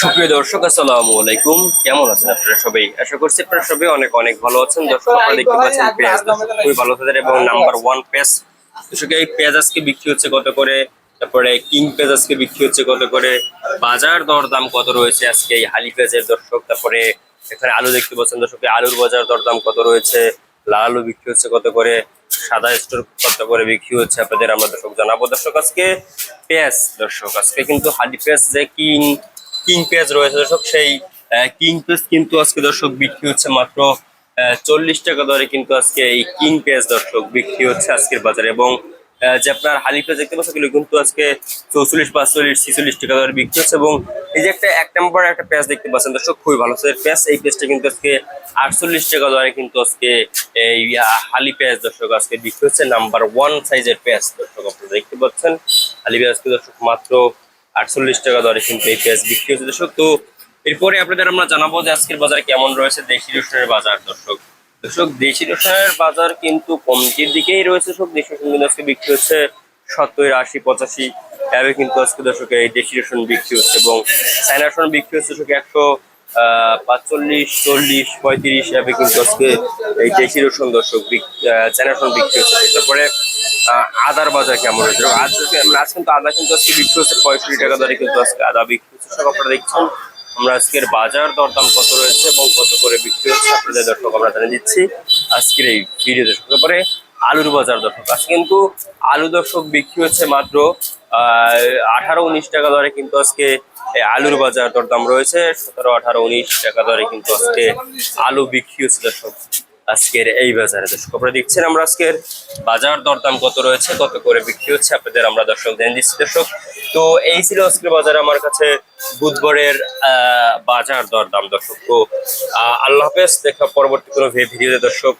সুপ্রিয় দর্শক আসসালামু আলাইকুম। কেমন আছেন আপনারা সবাই? আশা করছি আপনারা সবাই অনেক অনেক ভালো আছেন। দর্শক আপনারা দেখতে পাচ্ছেন পেঁয়াজ খুবই ভালো আছেন এবং নাম্বার ওয়ান পেঁয়াজ। দর্শক এই পেঁয়াজ আজকে বিক্রি হচ্ছে কত করে? তারপরে কিং পেঁয়াজ আজকে বিক্রি হচ্ছে কত করে? বাজার দর দাম কত রয়েছে আজকে এই হালি পেঁয়াজের দর্শক? তারপরে এখানে আলু দেখতে পাচ্ছেন দর্শক আলুর বাজার দর দাম কত রয়েছে? লাল আলু বিক্রি হচ্ছে কত করে? সাদা স্টোর কত করে বিক্রি হচ্ছে? আপনাদের আমরা দর্শক জানাব। দর্শক আজকে পেঁয়াজ দর্শক আজকে কিন্তু হালি পেঁয়াজ যে কিং কিং পেঁয়াজ রয়েছে, দর্শক। সেই কিং পেঁয়াজ কিন্তু আজকে, দর্শক, বিক্রি হচ্ছে মাত্র চল্লিশ টাকা দরে কিন্তু আজকে এই কিং পেঁয়াজ দর্শক, বিক্রি হচ্ছে আজকের বাজারে। এবং যে আপনার হালি পেঁয়াজ দেখতে পাচ্ছেন কিন্তু আজকে চৌচল্লিশ, পাঁচচল্লিশ, ছিচল্লিশ টাকা দরে বিক্রি হচ্ছে। এবং এই যে একটা, এক নম্বর একটা পেঁয়াজ দেখতে পাচ্ছেন, দর্শক, খুবই ভালো। পেঁয়াজ এই পেঁয়াজটা কিন্তু আজকে আটচল্লিশ টাকা দরে কিন্তু আজকে এই হালি পেঁয়াজ দর্শক, আজকে বিক্রি হচ্ছে। নাম্বার ওয়ান সাইজের পেঁয়াজ দর্শক, আপনারা দেখতে পাচ্ছেন। হালি পেঁয়াজ দর্শক, মাত্র আটচল্লিশ টাকা দরে কিন্তু এই পেঁয়াজ বিক্রি হচ্ছে, দর্শক। তো এরপরে আপনাদের আমরা জানাব যে আজকের বাজারে কেমন রয়েছে দেশি রসুনের বাজার, দর্শক। দর্শক, দেশি রসুনের বাজার কিন্তু কমতির দিকেই রয়েছে সব দেশি রসুন কিন্তু আজকে বিক্রি হচ্ছে সত্তর, আশি, পঁচাশি। এভাবে কিন্তু আজকে, দর্শক, এই দেশি রসুন বিক্রি হচ্ছে এবং চায়না রসুন বিক্রি হচ্ছে, দর্শক, একশো পাঁচচল্লিশ, চল্লিশ, পঁয়ত্রিশ। এভাবে কিন্তু আজকে এই দেশি রসুন, দর্শক চায়না রসুন বিক্রি হচ্ছে। তারপরে আদার বাজার কেমন হয়েছে? আজ আজ কিন্তু আদা কিন্তু আজকে বিক্রি হচ্ছে পঁয়ষট্টি টাকা দরে কিন্তু আজকে আদা বিক্রি হচ্ছে। সব আপনারা দেখছেন, আমরা আজকের বাজার দরদাম কত রয়েছে এবং কত করে বিক্রি হচ্ছে আপনাদের দর্শক আমরা জানিয়ে দিচ্ছি আজকের এই ভিডিও দর্শক তারপরে আলুর বাজার দর্শক। আজকে কিন্তু আলু দর্শক বিক্রি হচ্ছে মাত্র আঠারো উনিশ টাকা দরে কিন্তু আজকে আলুর বাজার দরদাম রয়েছে। সতেরো আঠারো উনিশ টাকা দরে কিন্তু আজকে আলু বিক্রি হচ্ছে দর্শক। আজকের এই বাজারে। দর্শক, আপনারা দেখছেন আমরা আজকের বাজার দরদাম কত রয়েছে, কত করে বিক্রি হচ্ছে, আপনাদের আমরা দর্শক জেনে দিচ্ছি দর্শক, তো এই ছিল আজকের বাজার, আমার কাছে বুধবারের বাজার দরদাম। দর্শক, তো আল্লাহ হাফেজ, দেখা পরবর্তী কোনো ভিডিওতে। দর্শক